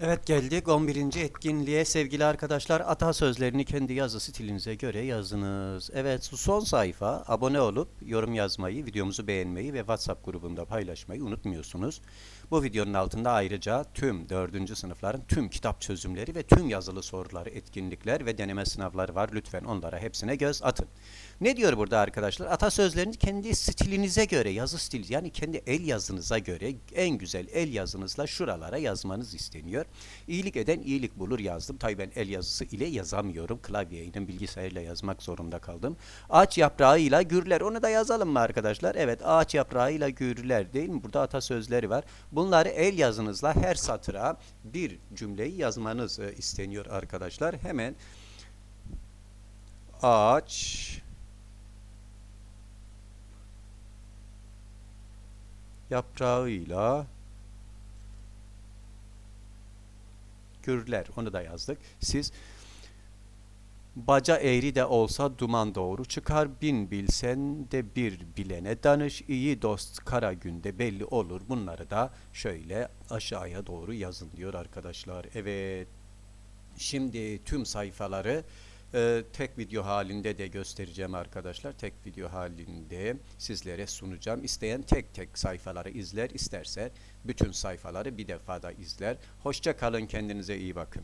Evet geldik 11. etkinliğe sevgili arkadaşlar atasözlerini kendi yazı stilinize göre yazınız. Evet son sayfa abone olup yorum yazmayı, videomuzu beğenmeyi ve WhatsApp grubunda paylaşmayı unutmuyorsunuz. Bu videonun altında ayrıca tüm 4. sınıfların tüm kitap çözümleri ve tüm yazılı soruları, etkinlikler ve deneme sınavları var. Lütfen onlara hepsine göz atın. Ne diyor burada arkadaşlar? Atasözlerini kendi stilinize göre, yazı stili yani kendi el yazınıza göre en güzel el yazınızla şuralara yazmanız isteniyor. İyilik eden iyilik bulur yazdım. Tabii ben el yazısı ile yazamıyorum. Klavyeyle bilgisayarla yazmak zorunda kaldım. Ağaç yaprağıyla gürler. Onu da yazalım mı arkadaşlar? Evet ağaç yaprağıyla gürler değil mi? Burada atasözleri var. Bunları el yazınızla her satıra bir cümleyi yazmanız e, isteniyor arkadaşlar. Hemen ağaç yaprağıyla gürler. Onu da yazdık. Siz baca eğri de olsa duman doğru çıkar. Bin bilsen de bir bilene danış. İyi dost kara günde belli olur. Bunları da şöyle aşağıya doğru yazın diyor arkadaşlar. Evet. Şimdi tüm sayfaları e, tek video halinde de göstereceğim arkadaşlar. Tek video halinde sizlere sunacağım. İsteyen tek tek sayfaları izler, isterse bütün sayfaları bir defada izler. Hoşça kalın, kendinize iyi bakın.